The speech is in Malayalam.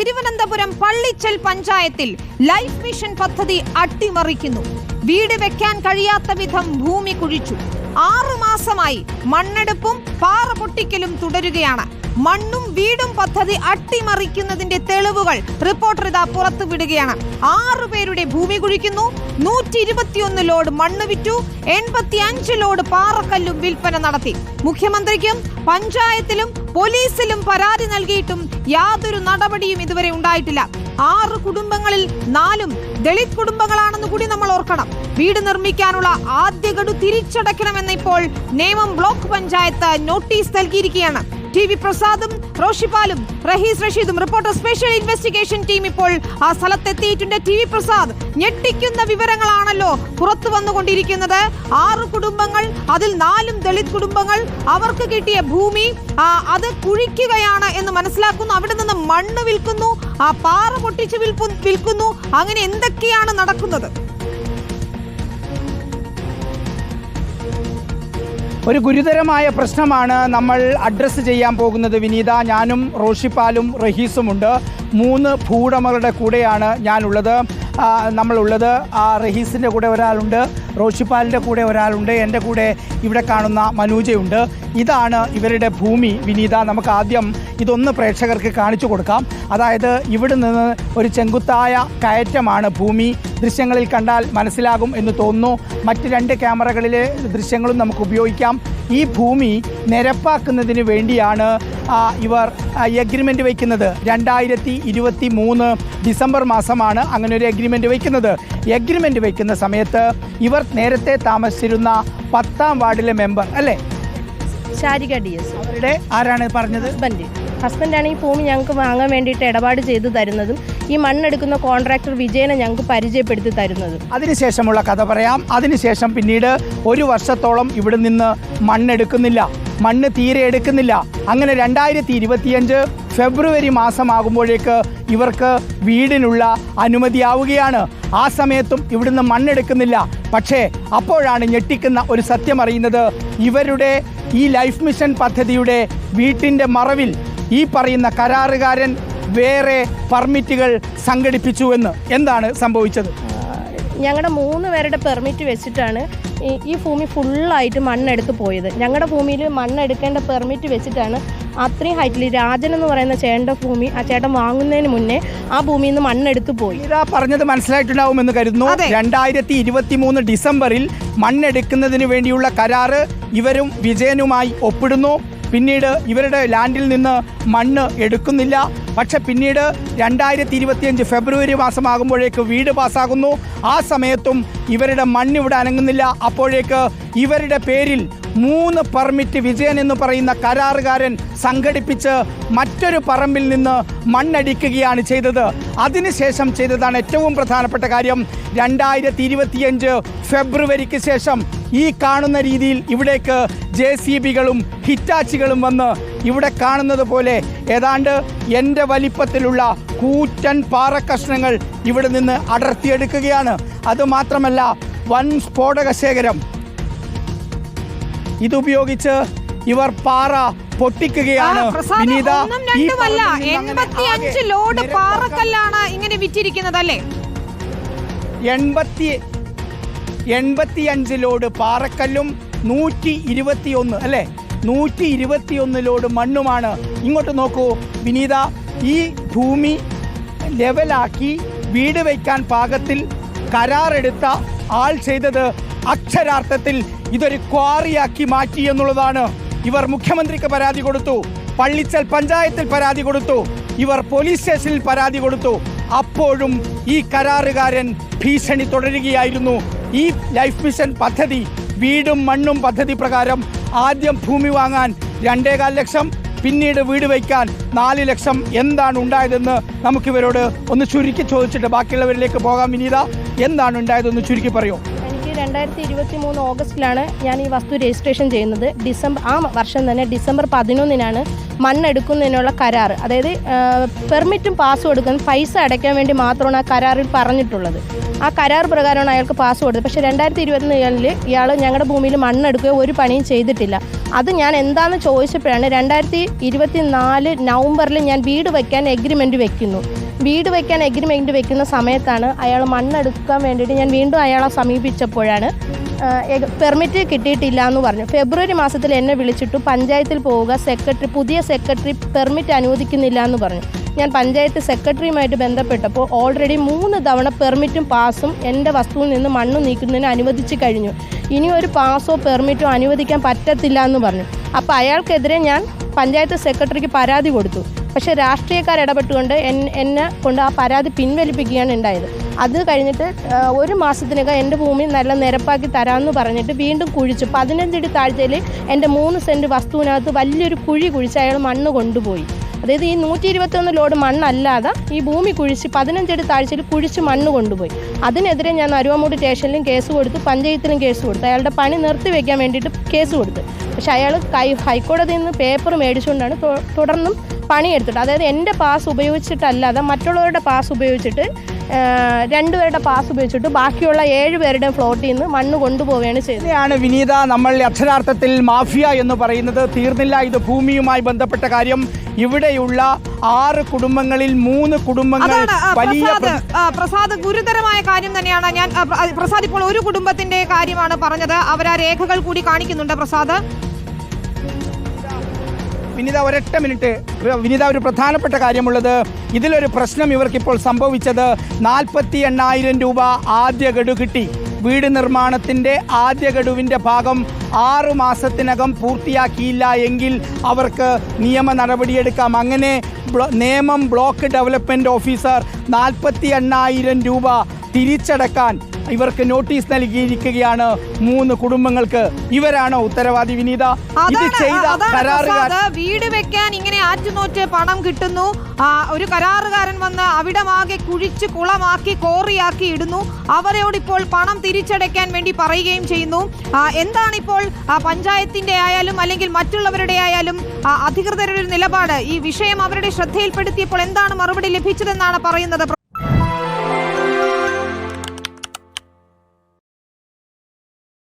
തിരുവനന്തപുരം പള്ളിച്ചൽ പഞ്ചായത്തിൽ ലൈഫ് മിഷൻ പദ്ധതി അട്ടിമറിക്കുന്നു. വീട് വെക്കാൻ കഴിയാത്ത വിധം ഭൂമി കുഴിച്ചു. ആറു മാസമായി മണ്ണെടുപ്പും പാറ പൊട്ടിക്കലും തുടരുകയാണ്. മണ്ണും വീടും പദ്ധതി അട്ടിമറിക്കുന്നതിന്റെ തെളിവുകൾ റിപ്പോർട്ടർ ഇതാ പുറത്തുവിടുകയാണ് ആറു പേരുടെ ഭൂമി കുഴിക്കുന്നു. നൂറ്റി ഇരുപത്തിയൊന്ന് ലോഡ് മണ്ണ് വിറ്റു. എൺപത്തി അഞ്ച് ലോഡ് പാറക്കല്ലും വിൽപ്പന നടത്തി. മുഖ്യമന്ത്രിക്കും പഞ്ചായത്തിലും പോലീസിലും പരാതി നൽകിയിട്ടും യാതൊരു നടപടിയും ഇതുവരെ ഉണ്ടായിട്ടില്ല. ആറ് കുടുംബങ്ങളിൽ നാലും ദളിത് കുടുംബങ്ങളാണെന്ന് കൂടി നമ്മൾ ഓർക്കണം. വീട് നിർമ്മിക്കാനുള്ള ആദ്യ ഗഡു തിരിച്ചടയ്ക്കണമെന്ന് ഇപ്പോൾ നേമം ബ്ലോക്ക് പഞ്ചായത്ത് നോട്ടീസ് നൽകിയിരിക്കുകയാണ്. ടി വി പ്രസാദും റോഷിപാലും റഹീസ് റഷീദും റിപ്പോർട്ടർ സ്പെഷ്യൽ ഇൻവെസ്റ്റിഗേഷൻ ടീം ഇപ്പോൾ ആ സ്ഥലത്തെത്തിയിട്ടുണ്ട്. ടി വി പ്രസാദ് ഞെട്ടിക്കുന്ന വിവരങ്ങളാണല്ലോ പുറത്തു വന്നുകൊണ്ടിരിക്കുന്നത്. ആറ് കുടുംബങ്ങൾ അതിൽ നാലും ദളിത് കുടുംബങ്ങൾ അവർക്ക് കിട്ടിയ ഭൂമി അത് കുഴിക്കുകയാണ് എന്ന് മനസ്സിലാക്കുന്നു. അവിടെ നിന്ന് മണ്ണ് വിൽക്കുന്നു ആ പാറ പൊട്ടിച്ച് വിൽക്കുന്നു. അങ്ങനെ എന്തൊക്കെയാണ് നടക്കുന്നത്? ഒരു ഗുരുതരമായ പ്രശ്നമാണ് നമ്മൾ അഡ്രസ്സ് ചെയ്യാൻ പോകുന്നത്. വിനീത ഞാനും റോഷിപ്പാലും റഹീസുമുണ്ട്. മൂന്ന് ഭൂവുടമകളുടെ കൂടെയാണ് ഞാനുള്ളത്. നമ്മളുള്ളത്. ആ റഹീസിന്റെ കൂടെ ഒരാളുണ്ട് റോഷിപ്പാലിന്റെ കൂടെ ഒരാളുണ്ട് എന്റെ കൂടെ ഇവിടെ കാണുന്ന മനൂജയുണ്ട്. ഇതാണ് ഇവരുടെ ഭൂമി. വിനീത നമുക്ക് ആദ്യം ഇതൊന്ന് പ്രേക്ഷകർക്ക് കാണിച്ചു കൊടുക്കാം. അതായത് ഇവിടെ നിന്ന് ഒരു ചെങ്കുത്തായ കയറ്റമാണ് ഭൂമി. ദൃശ്യങ്ങളിൽ കണ്ടാൽ മനസ്സിലാകും എന്ന് തോന്നുന്നു. മറ്റ് രണ്ട് ക്യാമറകളിലെ ദൃശ്യങ്ങളും നമുക്ക് ഉപയോഗിക്കാം. ഈ ഭൂമി നിരപ്പാക്കുന്നതിന് വേണ്ടിയാണ് ഇവർ എഗ്രിമെന്റ് വയ്ക്കുന്നത് രണ്ടായിരത്തി ഇരുപത്തി മൂന്ന് ഡിസംബർ മാസമാണ് അങ്ങനെ ഒരു എഗ്രിമെന്റ് വയ്ക്കുന്നത്. എഗ്രിമെന്റ് വയ്ക്കുന്ന സമയത്ത് ഇവർ നേരത്തെ താമസിച്ചിരുന്ന പത്താം വാർഡിലെ മെമ്പർ അല്ലേ? ശാരിക ഡി എസ് അവരുടെ ആരാണ് പറഞ്ഞത്? ഹസ്ബൻഡ് ഹസ്ബൻഡാണ് ഈ ഭൂമി ഞങ്ങൾക്ക് വാങ്ങാൻ വേണ്ടിയിട്ട് ഇടപാട് ചെയ്തു തരുന്നതും ഈ മണ്ണെടുക്കുന്ന കോൺട്രാക്ടർ വിജയനെ ഞങ്ങൾക്ക് പരിചയപ്പെടുത്തി തരുന്നത്. അതിനുശേഷമുള്ള കഥ പറയാം. അതിനുശേഷം പിന്നീട് ഒരു വർഷത്തോളം ഇവിടെ നിന്ന് മണ്ണെടുക്കുന്നില്ല. മണ്ണ് തീരെ എടുക്കുന്നില്ല. അങ്ങനെ രണ്ടായിരത്തി ഇരുപത്തിയഞ്ച് ഫെബ്രുവരി മാസമാകുമ്പോഴേക്ക് ഇവർക്ക് വീടിനുള്ള അനുമതിയാവുകയാണ്. ആ സമയത്തും ഇവിടുന്ന് മണ്ണെടുക്കുന്നില്ല. പക്ഷേ അപ്പോഴാണ് ഞെട്ടിക്കുന്ന ഒരു സത്യം അറിയുന്നത്. ഇവരുടെ ഈ ലൈഫ് മിഷൻ പദ്ധതിയുടെ വീട്ടിന്റെ മറവിൽ ഈ പറയുന്ന കരാറുകാരൻ വേറെ പെർമിറ്റുകൾ സംഘടിപ്പിച്ചു എന്ന് എന്താണ് സംഭവിച്ചത്? ഞങ്ങളുടെ മൂന്ന് പേരുടെ പെർമിറ്റ് വെച്ചിട്ടാണ് ഈ ഭൂമി ഫുള്ളായിട്ട് മണ്ണെടുത്ത് പോയത്. ഞങ്ങളുടെ ഭൂമിയിൽ മണ്ണെടുക്കേണ്ട പെർമിറ്റ് വെച്ചിട്ടാണ് അത്രയും ഹൈറ്റിൽ രാജൻ എന്ന് പറയുന്ന ചേട്ടന്റെ ഭൂമി ആ ചേട്ടൻ വാങ്ങുന്നതിന് മുന്നേ ആ ഭൂമിയിൽ നിന്ന് മണ്ണെടുത്ത് പോയി. ഇതാ പറഞ്ഞത് മനസ്സിലായിട്ടുണ്ടാവുമെന്ന് കരുതുന്നു. രണ്ടായിരത്തി ഇരുപത്തി മൂന്ന് ഡിസംബറിൽ മണ്ണെടുക്കുന്നതിന് വേണ്ടിയുള്ള കരാറ് ഇവരും വിജയനുമായി ഒപ്പിടുന്നു. പിന്നീട് ഇവരുടെ ലാൻഡിൽ നിന്ന് മണ്ണ് എടുക്കുന്നില്ല. പക്ഷെ പിന്നീട് രണ്ടായിരത്തി ഇരുപത്തിയഞ്ച് ഫെബ്രുവരി മാസമാകുമ്പോഴേക്ക് വീട് പാസ്സാകുന്നു ആ സമയത്തും ഇവരുടെ മണ്ണ് ഇവിടെ അനങ്ങുന്നില്ല. അപ്പോഴേക്ക് ഇവരുടെ പേരിൽ മൂന്ന് പെർമിറ്റ് വിജയൻ എന്ന് പറയുന്ന കരാറുകാരൻ സംഘടിപ്പിച്ച് മറ്റൊരു പറമ്പിൽ നിന്ന് മണ്ണടിക്കുകയാണ് ചെയ്തത്. അതിനുശേഷം ചെയ്തതാണ് ഏറ്റവും പ്രധാനപ്പെട്ട കാര്യം. രണ്ടായിരത്തി ഇരുപത്തിയഞ്ച് ഫെബ്രുവരിക്ക് ശേഷം ഈ കാണുന്ന രീതിയിൽ ഇവിടേക്ക് ജെ സി ബികളും ഹിറ്റാച്ചികളും വന്ന് ഇവിടെ കാണുന്നത് പോലെ ഏതാണ്ട് എന്റെ വലിപ്പത്തിലുള്ള കൂറ്റൻ പാറക്കഷ്ണങ്ങൾ ഇവിടെ നിന്ന് അടർത്തിയെടുക്കുകയാണ്. അതുമാത്രമല്ല വൻ സ്ഫോടക ശേഖരം ഇതുപയോഗിച്ച് ഇവർ പാറ പൊട്ടിക്കുകയാണ്. വിനീത എൺപത്തിയഞ്ച് ലോഡ് പാറക്കല്ലാണ് ഇങ്ങനെ വിറ്റിരിക്കുന്നത് അല്ലേ എൺപത്തി എൺപത്തിയഞ്ച് ലോഡ് പാറക്കല്ലും നൂറ്റി ഇരുപത്തിയൊന്ന് അല്ലേ? നൂറ്റി ഇരുപത്തിയൊന്ന് ലോഡ് മണ്ണുമാണ്. ഇങ്ങോട്ട് നോക്കൂ വിനീത ഈ ഭൂമി ലെവലാക്കി വീട് വയ്ക്കാൻ പാകത്തിൽ കരാറെടുത്ത ആൾ ചെയ്തത് അക്ഷരാർത്ഥത്തിൽ ഇതൊരു ക്വാറിയാക്കി മാറ്റി എന്നുള്ളതാണ്. ഇവർ മുഖ്യമന്ത്രിക്ക് പരാതി കൊടുത്തു. പള്ളിച്ചൽ പഞ്ചായത്തിൽ പരാതി കൊടുത്തു. ഇവർ പോലീസ് സ്റ്റേഷനിൽ പരാതി കൊടുത്തു. അപ്പോഴും ഈ കരാറുകാരൻ ഭീഷണി തുടരുകയായിരുന്നു. ഈ ലൈഫ് മിഷൻ പദ്ധതി വീടും മണ്ണും പദ്ധതി പ്രകാരം ആദ്യം ഭൂമി വാങ്ങാൻ രണ്ടേകാൽ ലക്ഷം പിന്നീട് വീട് വയ്ക്കാൻ നാല് ലക്ഷം എന്താണ് ഉണ്ടായതെന്ന് നമുക്കിവരോട് ഒന്ന് ചുരുക്കി ചോദിച്ചിട്ട് ബാക്കിയുള്ളവരിലേക്ക് പോകാം വിനീത. എന്താണ് ഉണ്ടായതെന്ന് ചുരുക്കി പറയൂ? രണ്ടായിരത്തി ഇരുപത്തി മൂന്ന് ഓഗസ്റ്റിലാണ് ഞാൻ ഈ വസ്തു രജിസ്ട്രേഷൻ ചെയ്യുന്നത്. ഡിസംബർ ആ വർഷം തന്നെ ഡിസംബർ പതിനൊന്നിനാണ് മണ്ണെടുക്കുന്നതിനുള്ള കരാർ അതായത് പെർമിറ്റും പാസ്സും കൊടുക്കുന്ന പൈസ അടയ്ക്കാൻ വേണ്ടി മാത്രമാണ് ആ കരാറിൽ പറഞ്ഞിട്ടുള്ളത്. ആ കരാർ പ്രകാരമാണ് അയാൾക്ക് പാസ് കൊടുത്തത്. പക്ഷേ രണ്ടായിരത്തി ഇരുപത്തിനാലിൽ ഇയാൾ ഞങ്ങളുടെ ഭൂമിയിൽ മണ്ണെടുക്കുകയോ ഒരു പണിയും ചെയ്തിട്ടില്ല. അത് ഞാൻ എന്താണെന്ന് ചോദിച്ചപ്പോഴാണ് രണ്ടായിരത്തി ഇരുപത്തി നാല് നവംബറിൽ ഞാൻ വീട് വയ്ക്കാൻ എഗ്രിമെന്റ് വെക്കുന്നു. വീട് വയ്ക്കാൻ എഗ്രിമെന്റ് വെക്കുന്ന സമയത്താണ് അയാൾ മണ്ണെടുക്കാൻ വേണ്ടിയിട്ട് ഞാൻ വീണ്ടും അയാളെ സമീപിച്ചപ്പോഴാണ് പെർമിറ്റ് കിട്ടിയിട്ടില്ല എന്ന് പറഞ്ഞു. ഫെബ്രുവരി മാസത്തിൽ എന്നെ വിളിച്ചിട്ടു പഞ്ചായത്തിൽ പോവുക സെക്രട്ടറി പുതിയ സെക്രട്ടറി പെർമിറ്റ് അനുവദിക്കുന്നില്ല എന്ന് പറഞ്ഞു. ഞാൻ പഞ്ചായത്ത് സെക്രട്ടറിയുമായിട്ട് ബന്ധപ്പെട്ടപ്പോൾ ഓൾറെഡി മൂന്ന് തവണ പെർമിറ്റും പാസും എന്റെ വസ്തുവിൽ നിന്ന് മണ്ണ് നീക്കുന്നതിന് അനുവദിച്ച് കഴിഞ്ഞു. ഇനി ഒരു പാസോ പെർമിറ്റോ അനുവദിക്കാൻ പറ്റത്തില്ല എന്ന് പറഞ്ഞു. അപ്പോൾ അയാൾക്കെതിരെ ഞാൻ പഞ്ചായത്ത് സെക്രട്ടറിക്ക് പരാതി കൊടുത്തു. പക്ഷേ രാഷ്ട്രീയക്കാർ ഇടപെട്ടുകൊണ്ട് എന്നെ കൊണ്ട് ആ പരാതി പിൻവലിപ്പിക്കുകയാണ് ഉണ്ടായത്. അത് കഴിഞ്ഞിട്ട് ഒരു മാസത്തിനകം എന്റെ ഭൂമി നല്ല നിരപ്പാക്കി തരാമെന്ന് പറഞ്ഞിട്ട് വീണ്ടും കുഴിച്ചു. പതിനഞ്ചടി താഴ്ചയിൽ എന്റെ മൂന്ന് സെന്റ് വസ്തുവിനകത്ത് വലിയൊരു കുഴി കുഴിച്ച് അയാൾ മണ്ണ് കൊണ്ടുപോയി. അതായത് ഈ നൂറ്റി ഇരുപത്തൊന്ന് ലോഡ് മണ്ണല്ലാതെ ഈ ഭൂമി കുഴിച്ച് പതിനഞ്ചടി താഴ്ചയിൽ കുഴിച്ച് മണ്ണ് കൊണ്ടുപോയി. അതിനെതിരെ ഞാൻ അരുവാമൂട് സ്റ്റേഷനിലും കേസ് കൊടുത്ത് പഞ്ചായത്തിലും കേസ് കൊടുത്തു. അയാളുടെ പണി നിർത്തി വെക്കാൻ വേണ്ടിയിട്ട് കേസ് കൊടുത്തു. പക്ഷേ അയാൾ ഹൈക്കോടതിയിൽ നിന്ന് പേപ്പർ മേടിച്ചുകൊണ്ടാണ് തുടർന്നും പണിയെടുത്തിട്ട് അതായത് എന്റെ പാസ് ഉപയോഗിച്ചിട്ടല്ലാതെ മറ്റുള്ളവരുടെ പാസ് ഉപയോഗിച്ചിട്ട് രണ്ടുപേരുടെ പാസ് ഉപയോഗിച്ചിട്ട് ബാക്കിയുള്ള ഏഴ് പേരുടെ ഫ്ലോട്ടിൽ നിന്ന് മണ്ണ് കൊണ്ടുപോവുകയാണ് ചെയ്തത്. ഇതാണ് വിനീത നമ്മൾ അക്ഷരാർത്ഥത്തിൽ മാഫിയ എന്ന് പറയുന്നത്. തീർന്നില്ല ഇത് ഭൂമിയുമായി ബന്ധപ്പെട്ട കാര്യം. ഇവിടെയുള്ള ആറ് കുടുംബങ്ങളിൽ മൂന്ന് കുടുംബങ്ങൾ വലിയ പ്രസാദ് ഗുരുതരമായ കാര്യം തന്നെയാണ്. ഞാൻ പ്രസാദ് ഇപ്പോൾ ഒരു കുടുംബത്തിന്റെ കാര്യമാണ് പറഞ്ഞത്. അവർ ആ രേഖകൾ കൂടി കാണിക്കുന്നുണ്ട് പ്രസാദ്. വിനിത ഒരൊറ്റ മിനിറ്റ്. വിനിത ഒരു പ്രധാനപ്പെട്ട കാര്യമുള്ളത്. ഇതിലൊരു പ്രശ്നം ഇവർക്കിപ്പോൾ സംഭവിച്ചത്. നാൽപ്പത്തി എണ്ണായിരം രൂപ ആദ്യ ഗഡു കിട്ടി. വീട് നിർമ്മാണത്തിന്റെ ആദ്യ ഗഡുവിന്റെ ഭാഗം ആറു മാസത്തിനകം പൂർത്തിയാക്കിയില്ല എങ്കിൽ അവർക്ക് നിയമ നടപടിയെടുക്കാം. അങ്ങനെ നേമം ബ്ലോക്ക് ഡെവലപ്മെന്റ് ഓഫീസർ നാൽപ്പത്തി എണ്ണായിരം രൂപ തിരിച്ചടക്കാൻ ഇവർക്ക് നോട്ടീസ് നൽകിയിരിക്കുകയാണ്. മൂന്ന് കുടുംബങ്ങൾക്ക് ഇവരാണോ ഉത്തരവാദി വിനീത? ഇത് ചെയ്ത കരാറുകാർ വീട് വെക്കാൻ ഇങ്ങനെ ആറ്റുനോറ്റ് പണം കിട്ടുന്നു. ഒരു കരാറുകാരൻ വന്ന് അവിടമാകെ കുഴിച്ച് കുളമാക്കി കോറിയാക്കി ഇടുന്നു. അവരോട് ഇപ്പോൾ പണം തിരിച്ചടയ്ക്കാൻ വേണ്ടി പറയുകയും ചെയ്യുന്നു. എന്താണിപ്പോൾ പഞ്ചായത്തിന്റെ ആയാലും അല്ലെങ്കിൽ മറ്റുള്ളവരുടെ ആയാലും അധികൃതരുടെ ഒരു നിലപാട്. ഈ വിഷയം അവരുടെ ശ്രദ്ധയിൽപ്പെടുത്തിയപ്പോൾ എന്താണ് മറുപടി ലഭിച്ചതെന്നാണ് പറയുന്നത്